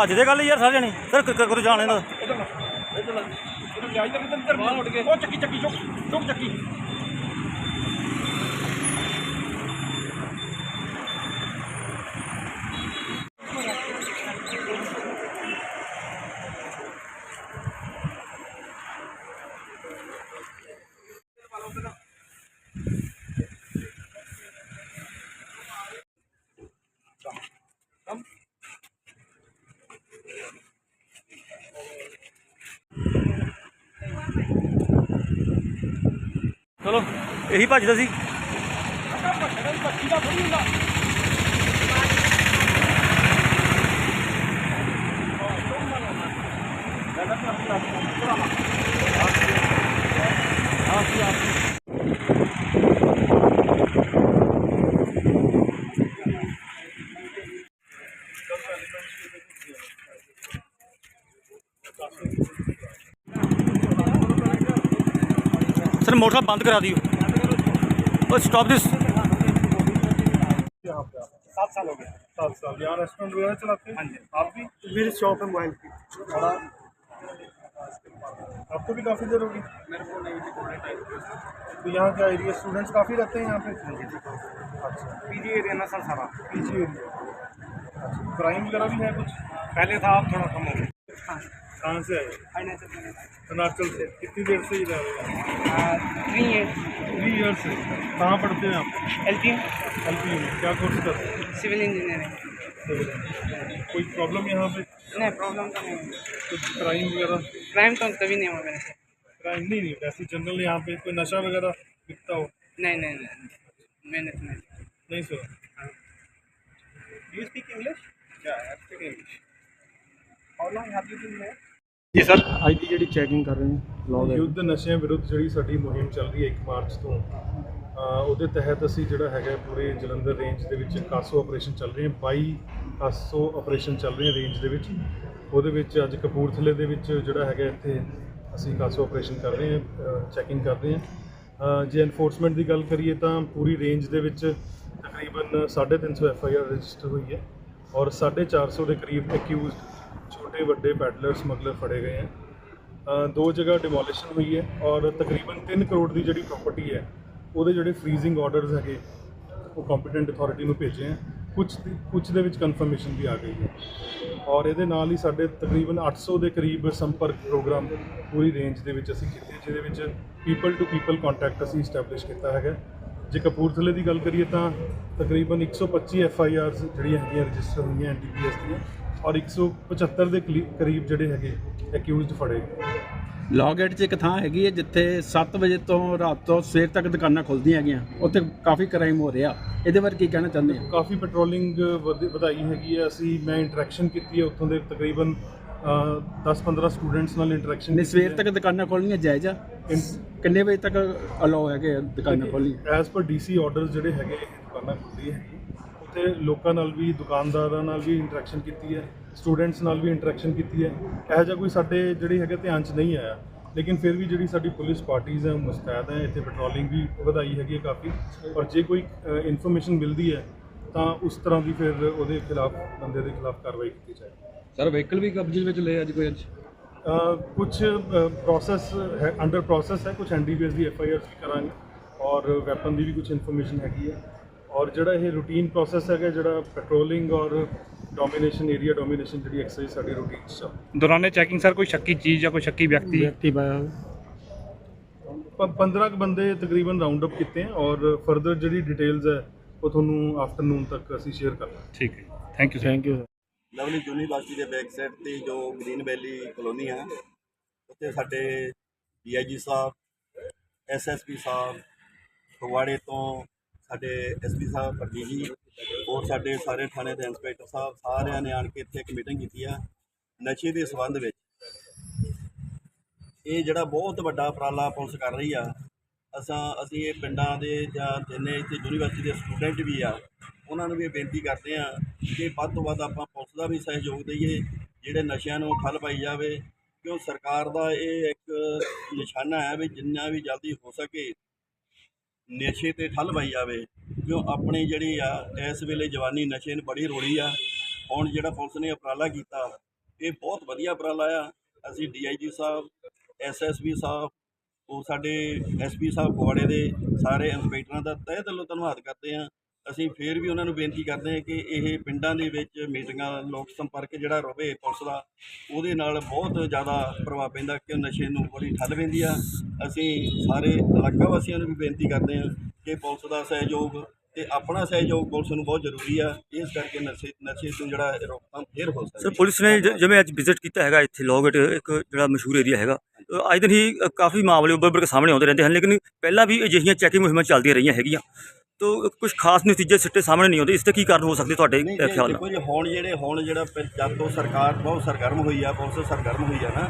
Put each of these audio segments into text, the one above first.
ਭੱਜਦੇ ਗੱਲ ਯਾਰ ਸਾਰੇ ਜਣੇ ਸਰ ਕਰੋ ਜਾਣ ਇਹਨਾਂ ਦਾ ਉਹ ਚੱਕੀ ਚੱਕੀ ਚੁੱਕ ਚੁੱਕ ਚੱਕੀ ਚਲੋ ਇਹੀ ਭੱਜਦਾ ਸੀ। सर मोटर बंद करा दियो। और स्टॉप दिस सात साल हो गया सात साल। यहाँ रेस्टोरेंट वगैरह चलाते हैं? आप भी? मेरी शॉप है मोबाइल की। आपको भी काफ़ी देर होगी तो यहाँ क्या एरिया स्टूडेंट्स काफ़ी रहते हैं यहाँ पे? अच्छा। पीजी एरिया ना सर सारा। पीजी एरिया अच्छा क्राइम वगैरह भी है कुछ? पहले था आप थोड़ा कम हो गया। कहाँ से आए? अरुणाचल से। कितनी देर से ही रह रहे हैं? थ्री ईयर्स थ्री ईयर से। कहाँ पढ़ते हैं आप? एल पी एल पी में क्या कोर्स करते हैं? सिविल इंजीनियरिंग कोई प्रॉब्लम यहाँ पे? नहीं प्रॉब्लम तो नहीं है। कुछ क्राइम वगैरह? क्राइम तो कभी नहीं हुआ मेरे से। क्राइम नहीं नहीं। वैसे जनरल यहाँ पे कोई नशा वगैरह बिकता हो? नहीं नहीं नहीं। मैंने तो नहीं नहीं सुना you speak English Yeah, I speak English. How long have you been there? ਜੀ ਸਰ। ਅੱਜ ਦੀ ਜਿਹੜੀ ਚੈਕਿੰਗ ਕਰ ਰਹੇ ਹਾਂ ਲਾਅ ਯੁੱਧ ਨਸ਼ਿਆਂ ਵਿਰੁੱਧ ਜਿਹੜੀ ਸਾਡੀ ਮੁਹਿੰਮ ਚੱਲ ਰਹੀ ਹੈ 1 ਮਾਰਚ ਤੋਂ ਉਹਦੇ ਤਹਿਤ ਅਸੀਂ ਜਿਹੜਾ ਹੈਗਾ ਪੂਰੇ ਜਲੰਧਰ ਰੇਂਜ ਦੇ ਵਿੱਚ ਕਾਸੋ ਆਪਰੇਸ਼ਨ ਚੱਲ ਰਹੇ ਹੈ 22 ਕਾਸੋ ਆਪਰੇਸ਼ਨ ਚੱਲ ਰਹੇ ਰੇਂਜ ਦੇ ਵਿੱਚ। ਉਹਦੇ ਵਿੱਚ ਅੱਜ ਕਪੂਰਥਲੇ ਦੇ ਵਿੱਚ ਜਿਹੜਾ ਹੈਗਾ ਇੱਥੇ ਅਸੀਂ ਕਾਸੋ ਆਪਰੇਸ਼ਨ ਕਰ ਰਹੇ ਹਾਂ ਚੈਕਿੰਗ ਕਰ ਰਹੇ ਹਾਂ। ਜੇ ਐਨਫੋਰਸਮੈਂਟ ਦੀ ਗੱਲ ਕਰੀਏ ਤਾਂ ਪੂਰੀ ਰੇਂਜ ਦੇ ਵਿੱਚ ਤਕਰੀਬਨ 350 ਐਫ ਆਈ ਆਰ ਰਜਿਸਟਰ ਹੋਈ ਹੈ ਔਰ 450 ਦੇ ਕਰੀਬ ਐਕਿਊਜ਼ਡ ਛੋਟੇ ਵੱਡੇ ਪੈਡਲਰ ਸਮਗਲਰ ਫੜੇ ਗਏ ਹੈ। ਦੋ ਜਗ੍ਹਾ ਡਿਮੋਲੀਸ਼ਨ ਹੋਈ ਹੈ ਔਰ ਤਕਰੀਬਨ 3 ਕਰੋੜ ਦੀ ਜਿਹੜੀ ਪ੍ਰਾਪਰਟੀ ਹੈ, ਉਹਦੇ ਜਿਹੜੇ ਫ੍ਰੀਜ਼ਿੰਗ ਆਰਡਰਸ ਹੈਗੇ, ਉਹ ਕੰਪੀਟੈਂਟ ਅਥਾਰਟੀ ਨੂੰ ਭੇਜੇ ਹੈ। ਕੁਝ ਕੁਝ ਦੇ ਵਿੱਚ ਕਨਫਰਮੇਸ਼ਨ ਵੀ ਆ ਗਈ ਹੈ। ਔਰ ਇਹਦੇ ਨਾਲ ਹੀ ਸਾਡੇ ਤਕਰੀਬਨ 800 ਦੇ ਕਰੀਬ ਸੰਪਰਕ ਪ੍ਰੋਗਰਾਮ ਪੂਰੀ ਰੇਂਜ ਦੇ ਵਿੱਚ ਅਸੀਂ ਕੀਤੇ ਜਿਹਦੇ ਵਿੱਚ ਪੀਪਲ ਟੂ ਪੀਪਲ ਕੰਟੈਕਟ ਅਸੀਂ ਸਟੈਬਲਿਸ਼ ਕੀਤਾ ਹੈਗਾ ਜੇ ਕਪੂਰਥਲੇ ਦੀ ਗੱਲ ਕਰੀਏ ਤਾਂ ਤਕਰੀਬਨ 125 ਐਫ ਆਈ ਆਰਸ ਜਿਹੜੀਆਂ ਹੈਗੀਆਂ ਰਜਿਸਟਰ ਹੋਈਆਂ ਐਨ ਟੀ ਪੀ ਐਸ ਦੀਆਂ ਔਰ 175 ਦੇ ਕਲੀ- ਕਰੀਬ ਜਿਹੜੇ ਹੈਗੇ ਅਕਿਊਜ਼ਡ ਫੜੇ। ਲੌਗੇਟ 'ਚ ਇੱਕ ਥਾਂ ਹੈਗੀ ਹੈ ਜਿੱਥੇ 7 ਵਜੇ ਤੋਂ ਰਾਤ ਤੋਂ ਸਵੇਰ ਤੱਕ ਦੁਕਾਨਾਂ ਖੁੱਲਦੀਆਂ ਹੈਗੀਆਂ। ਉੱਥੇ ਕਾਫੀ ਕ੍ਰਾਈਮ ਹੋ ਰਿਹਾ। ਇਹਦੇ ਬਾਰੇ ਕੀ ਕਹਿਣਾ ਚਾਹੁੰਦੇ ਆ ਕਾਫੀ ਪੈਟਰੋਲਿੰਗ ਵਧਾਈ ਹੈਗੀ ਹੈ। ਅਸੀਂ ਮੈਂ ਇੰਟਰੈਕਸ਼ਨ ਕੀਤੀ ਹੈ ਉੱਥੋਂ ਦੇ ਤਕਰੀਬਨ 10-15 ਸਟੂਡੈਂਟਸ ਨਾਲ ਇੰਟਰੈਕਸ਼ਨ ਨੇ ਸਵੇਰ ਤੱਕ ਦੁਕਾਨਾਂ ਖੋਲਣੀਆਂ ਜਾਇਜ਼ ਆ? ਕਿੰਨੇ ਵਜੇ ਤੱਕ ਅਲਾਉ ਹੈਗੇ ਆ ਦੁਕਾਨਾਂ ਖੋਲ੍ਹਣੀਆਂ? ਐਸ ਪਰ ਡੀਸੀ ਆਰਡਰਸ ਜਿਹੜੇ ਹੈਗੇ ਇਹ ਦੁਕਾਨਾਂ ਖੁੱਲ੍ਹੀ ਹੈਗੀ ਉੱਥੇ ਲੋਕਾਂ ਨਾਲ ਵੀ ਦੁਕਾਨਦਾਰਾਂ ਨਾਲ ਵੀ ਇੰਟਰੈਕਸ਼ਨ ਕੀਤੀ ਹੈ ਸਟੂਡੈਂਟਸ ਨਾਲ ਵੀ ਇੰਟਰੈਕਸ਼ਨ ਕੀਤੀ ਹੈ। ਇਹੋ ਜਿਹਾ ਕੋਈ ਸਾਡੇ ਜਿਹੜੀ ਹੈਗੇ ਧਿਆਨ 'ਚ ਨਹੀਂ ਆਇਆ। ਲੇਕਿਨ ਫਿਰ ਵੀ ਜਿਹੜੀ ਸਾਡੀ ਪੁਲਿਸ ਪਾਰਟੀਆਂ ਹੈ ਉਹ ਮੁਸਤੈਦ ਹੈ ਇੱਥੇ ਪੈਟਰੋਲਿੰਗ ਵੀ ਵਧਾਈ ਹੈਗੀ ਹੈ ਕਾਫੀ। ਔਰ ਜੇ ਕੋਈ ਇਨਫੋਰਮੇਸ਼ਨ ਮਿਲਦੀ ਹੈ ਤਾਂ ਉਸ ਤਰ੍ਹਾਂ ਦੀ ਫਿਰ ਉਹਦੇ ਖਿਲਾਫ ਬੰਦੇ ਦੇ ਖਿਲਾਫ ਕਾਰਵਾਈ ਕੀਤੀ ਜਾਏ ਸਰ ਵਹੀਕਲ ਵੀ ਕਬਜ਼ੇ ਵਿੱਚ ਲਏ ਅੱਜ ਕੋਈ ਅੱਜ? ਕੁਝ ਪ੍ਰੋਸੈਸ ਹੈ ਅੰਡਰ ਪ੍ਰੋਸੈਸ ਹੈ ਕੁਝ ਐਨਡੀਪੀਐਸ ਦੀ ਐਫ ਆਈ ਆਰ ਵੀ ਕਰਾਂਗੇ। ਔਰ ਵੈਪਨ ਦੀ ਵੀ ਕੁਝ ਇਨਫੋਰਮੇਸ਼ਨ ਹੈਗੀ ਹੈ। ਔਰ ਜਿਹੜਾ ਇਹ ਰੂਟੀਨ ਪ੍ਰੋਸੈਸ ਹੈਗਾ ਜਿਹੜਾ ਪੈਟਰੋਲਿੰਗ ਔਰ ਡੋਮੀਨੇਸ਼ਨ ਏਰੀਆ ਡੋਮੀਨੇਸ਼ਨ ਜਿਹੜੀ ਐਕਸਰਸਾਈਜ਼ ਸਾਡੀ ਰੂਟੀਨ ਚ ਦੌਰਾਨੇ ਚੈਕਿੰਗ ਸਰ ਕੋਈ ਸ਼ੱਕੀ ਚੀਜ਼ ਜਾਂ ਕੋਈ ਸ਼ੱਕੀ ਵਿਅਕਤੀ? ਵਿਅਕਤੀ ਪਾਇਆ ਪ- 15 ਕੁ ਬੰਦੇ ਤਕਰੀਬਨ ਰਾਉਂਡ ਅਪ ਕੀਤੇ ਹੈ ਔਰ ਫਰਦਰ ਜਿਹੜੀ ਡਿਟੇਲਸ ਹੈ ਉਹ ਤੁਹਾਨੂੰ ਆਫਟਰਨੂਨ ਤੱਕ ਅਸੀਂ ਸ਼ੇਅਰ ਕਰਾਂਗੇ ਠੀਕ ਹੈ thank you thank you Lovely university ਦੇ ਬੈਕ ਸਾਈਡ ਤੇ ਜੋ ਗ੍ਰੀਨ ਵੈਲੀ ਕਲੋਨੀ ਹੈ ਉੱਥੇ ਸਾਡੇ ਡੀਆਈਜੀ ਸਾਹਿਬ ਐਸਐਸਪੀ ਸਾਹਿਬ ਫਗਵਾੜੇ ਤੋਂ ਸਾਡੇ ਐਸਪੀ ਸਾਹਿਬ ਪਰਦੀ ਜੀ ਹੋਰ ਸਾਡੇ ਸਾਰੇ ਥਾਣੇ ਦੇ ਇੰਸਪੈਕਟਰ ਸਾਹਿਬ, ਸਾਰਿਆਂ ਨੇ ਆਣ ਕੇ ਇੱਥੇ ਇੱਕ ਮੀਟਿੰਗ ਕੀਤੀ ਆ ਨਸ਼ੇ ਦੇ ਸੰਬੰਧ ਵਿੱਚ। ਇਹ ਜਿਹੜਾ ਬਹੁਤ ਵੱਡਾ ਉਪਰਾਲਾ ਪੁਲਿਸ ਕਰ ਰਹੀ ਆ, ਅਸਾਂ, ਅਸੀਂ ਇਹ ਪਿੰਡਾਂ ਦੇ ਜਾਂ ਜਿੰਨੇ ਇੱਥੇ ਯੂਨੀਵਰਸਿਟੀ ਦੇ ਸਟੂਡੈਂਟ ਵੀ ਆ, ਉਹਨਾਂ ਨੂੰ ਵੀ ਇਹ ਬੇਨਤੀ ਕਰਦੇ ਆ ਕਿ ਵੱਧ ਤੋਂ ਵੱਧ ਆਪਾਂ ਪੁਲਿਸ ਦਾ ਵੀ ਸਹਿਯੋਗ ਦਈਏ, ਜਿਹੜੇ ਨਸ਼ਿਆਂ ਨੂੰ ਠੱਲ ਪਾਈ ਜਾਵੇ, ਕਿਉਂ ਸਰਕਾਰ ਦਾ ਇਹ ਇੱਕ ਨਿਸ਼ਾਨਾ ਹੈ ਵੀ ਜਿੰਨਾ ਵੀ ਜਲਦੀ ਹੋ ਸਕੇ ਨਸ਼ੇ ਤੇ ਠੱਲ ਪਾਈ ਜਾਵੇ, ਕਿਉਂ ਆਪਣੀ ਜਿਹੜੀ ਆ, ਇਸ ਵੇਲੇ ਜਵਾਨੀ ਨਸ਼ੇ ਨੂੰ ਬੜੀ ਰੋਲੀ ਆ। ਹੁਣ ਜਿਹੜਾ ਪੁਲਿਸ ਨੇ ਉਪਰਾਲਾ ਕੀਤਾ, ਇਹ ਬਹੁਤ ਵਧੀਆ ਉਪਰਾਲਾ ਆ। ਅਸੀਂ ਡੀਆਈਜੀ ਸਾਹਿਬ ਐਸਐਸਪੀ ਸਾਹਿਬ, ਉਹ ਸਾਡੇ ਐਸਪੀ ਸਾਹਿਬ ਫਗਵਾੜੇ ਦੇ ਸਾਰੇ ਇੰਸਪੈਕਟਰਾਂ ਦਾ ਤਹਿ ਦਿਲੋਂ ਧੰਨਵਾਦ ਕਰਦੇ ਹਾਂ। ਅਸੀਂ ਫੇਰ ਵੀ ਉਹਨਾਂ ਨੂੰ ਬੇਨਤੀ ਕਰਦੇ ਹਾਂ ਕਿ ਇਹ ਪਿੰਡਾਂ ਦੇ ਵਿੱਚ ਮੀਟਿੰਗਾਂ ਲੋਕ ਸੰਪਰਕ ਜਿਹੜਾ ਰਵੇ ਪੁਲਿਸ ਦਾ ਉਹਦੇ ਨਾਲ ਬਹੁਤ ਜ਼ਿਆਦਾ ਪ੍ਰਭਾਵ ਪੈਂਦਾ ਕਿ ਨਸ਼ੇ ਨੂੰ ਬੜੀ ਠੱਲ ਪੈਂਦੀ ਆ। ਅਸੀਂ ਸਾਰੇ ਇਲਾਕਾ ਵਾਸੀਆਂ ਨੂੰ ਵੀ ਬੇਨਤੀ ਕਰਦੇ ਹਾਂ ਕਿ ਪੁਲਿਸ ਦਾ ਸਹਿਯੋਗ ਤੇ ਆਪਣਾ ਸਹਿਯੋਗ ਪੁਲਿਸ ਨੂੰ ਬਹੁਤ ਜ਼ਰੂਰੀ ਆ। ਇਸ ਕਰਕੇ ਨਸ਼ੇ ਨਸ਼ੇ ਤੋਂ ਜਿਹੜਾ ਇਹ ਰੋਕਥਾਮ ਫੇਰ ਹੋ ਸਕਦੀ। ਸਰ ਪੁਲਿਸ ਨੇ ਜ- ਜਿਵੇਂ ਅੱਜ ਵਿਜ਼ਿਟ ਕੀਤਾ ਹੈਗਾ ਇੱਥੇ ਲੋਗਟ ਇੱਕ ਜਿਹੜਾ ਮਸ਼ਹੂਰ ਏਰੀਆ ਹੈਗਾ ਅ, ਅੱਜ ਦਿਨ ਹੀ ਅ, ਕਾਫੀ ਮਾਮਲੇ ਉੱਭਰ ਉੱਭਰ ਕੇ ਸਾਹਮਣੇ ਆਉਂਦੇ ਰਹਿੰਦੇ ਹਨ ਲੇਕਿਨ ਪਹਿਲਾਂ ਵੀ ਅਜਿਹੀਆਂ ਚੈਕਿੰਗ ਮੁਹਿੰਮਾਂ ਚੱਲਦੀਆਂ ਰਹੀਆਂ ਹੈਗੀਆਂ। ਤੋ ਕੁਝ ਖਾਸ ਨਤੀਜੇ ਸਿੱਟੇ ਸਾਹਮਣੇ ਨਹੀਂ ਆਉਂਦੇ ਇਸ ਤੇ ਕੀ ਕਾਰਨ ਹੋ ਸਕਦੇ ਤੁਹਾਡੇ ਨਹੀਂ ਅ, ਜੀ, ਖਿਆਲ ਨਾਲ ਦੇਖੋ ਜੀ ਹੁਣ ਜਿਹੜੇ ਹੁਣ ਜਿਹੜਾ ਪ- ਜਦ ਤੋਂ ਸਰਕਾਰ ਬਹੁਤ ਸਰਗਰਮ ਹੋਈ ਆ ਪੁਲਿਸ ਸਰਗਰਮ ਹੋਈ ਆ ਨਾ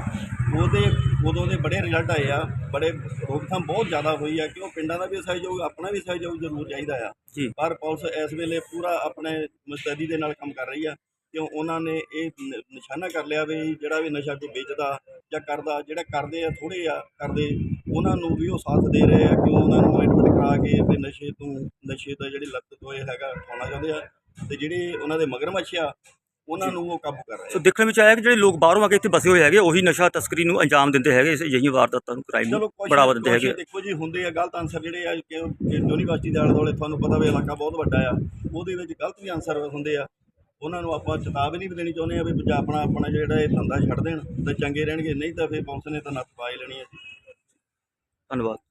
ਉਹਦੇ ਉਦੋਂ ਦੇ ਬੜੇ ਰਿਜ਼ਲਟ ਆਏ ਆ ਬੜੇ ਰੋਕਥਾਮ ਬਹੁਤ ਜ਼ਿਆਦਾ ਹੋਈ ਆ ਕਿ ਉਹ ਪਿੰਡਾਂ ਦਾ ਵੀ ਸਹਿਯੋਗ ਆਪਣਾ ਵੀ ਸਹਿਯੋਗ ਜ਼ਰੂਰ ਚਾਹੀਦਾ ਆ ਜੀ। ਪਰ ਪੁਲਿਸ ਇਸ ਵੇਲੇ ਪੂਰਾ ਆਪਣੇ ਮੁਸਤੈਦੀ ਦੇ ਨਾਲ ਕੰਮ ਕਰ ਰਹੀ ਆ ਕਿਉਂ ਉਹਨਾਂ ਨੇ ਇਹ ਨ- ਨਿਸ਼ਾਨਾ ਕਰ ਲਿਆ ਵੀ ਜਿਹੜਾ ਵੀ ਨਸ਼ਾ ਕੋਈ ਵੇਚਦਾ ਜਾਂ ਕਰਦਾ ਜਿਹੜਾ ਕਰਦੇ ਆ ਥੋੜੇ ਆ ਕਰਦੇ ਉਹਨਾਂ ਨੂੰ ਵੀ ਉਹ ਸਾਥ ਦੇ ਰਹੇ ਆ ਕਿ ਉਹਨਾਂ ਨੂੰ ਐਡਮਿਟ ਕਰਾ ਕੇ ਤੇ ਨਸ਼ੇ ਤੋਂ ਨਸ਼ੇ ਦਾ ਜਿਹੜੀ ਲੱਤ ਤੋਂ ਇਹ ਹੈਗਾ ਉਠਾਉਣਾ ਚਾਹੁੰਦੇ ਆ ਤੇ ਜਿਹੜੇ ਉਹਨਾਂ ਦੇ ਮਗਰਮੱਛ ਆ ਉਹਨਾਂ ਨੂੰ ਉਹ ਕਾਬੂ ਕਰ ਰਹੇ ਸੋ ਆ ਦੇਖਣ ਵਿੱਚ ਆਇਆ ਕਿ ਜਿਹੜੇ ਲੋਕ ਬਾਹਰੋਂ ਆ ਕੇ ਇੱਥੇ ਬਸੇ ਹੋਏ ਹੈਗੇ ਉਹੀ ਨਸ਼ਾ ਤਸਕਰੀ ਨੂੰ ਅੰਜਾਮ ਦਿੰਦੇ ਹੈਗੇ ਇਸ ਅਜਿਹੀਆਂ ਵਾਰਦਾਤਾਂ ਨੂੰ ਕ੍ਰਾਈਮ ਨੂੰ ਕੁਛ ਬੜਾਵਾ ਦਿੰਦੇ ਕੁਛ ਹੈਗੇ। ਦੇਖੋ ਜੀ ਹੁੰਦੇ ਆ ਗਲਤ ਆਨਸਰ ਜਿਹੜੇ ਆ ਕਿ ਯੂਨੀਵਰਸਿਟੀ ਦੇ ਆਲੇ ਦੁਆਲੇ ਤੁਹਾਨੂੰ ਪਤਾ ਵੀ ਇਲਾਕਾ ਬਹੁਤ ਵੱਡਾ ਆ ਉਹਦੇ ਵਿੱਚ ਗਲਤ ਵੀ ਆਨਸਰ ਹੁੰਦੇ ਆ। ਉਹਨਾਂ ਨੂੰ ਆਪਾਂ ਚੇਤਾਵਨੀ ਵੀ ਦੇਣੀ ਚਾਹੁੰਦੇ ਆ ਵੀ ਬੱਚਾ ਆਪਣਾ ਆਪਣਾ ਜਿਹੜਾ ਇਹ ਧੰਦਾ ਛੱਡ ਦੇਣ ਤੇ ਚੰਗੇ ਰਹਿਣਗੇ ਨਹੀਂ ਤਾਂ ਫਿਰ ਪੁਲਿਸ ਨੇ ਤਾਂ ਨੱਥ ਪਾ ਹੀ ਲੈਣੀ ਹੈ ਧੰਨਵਾਦ।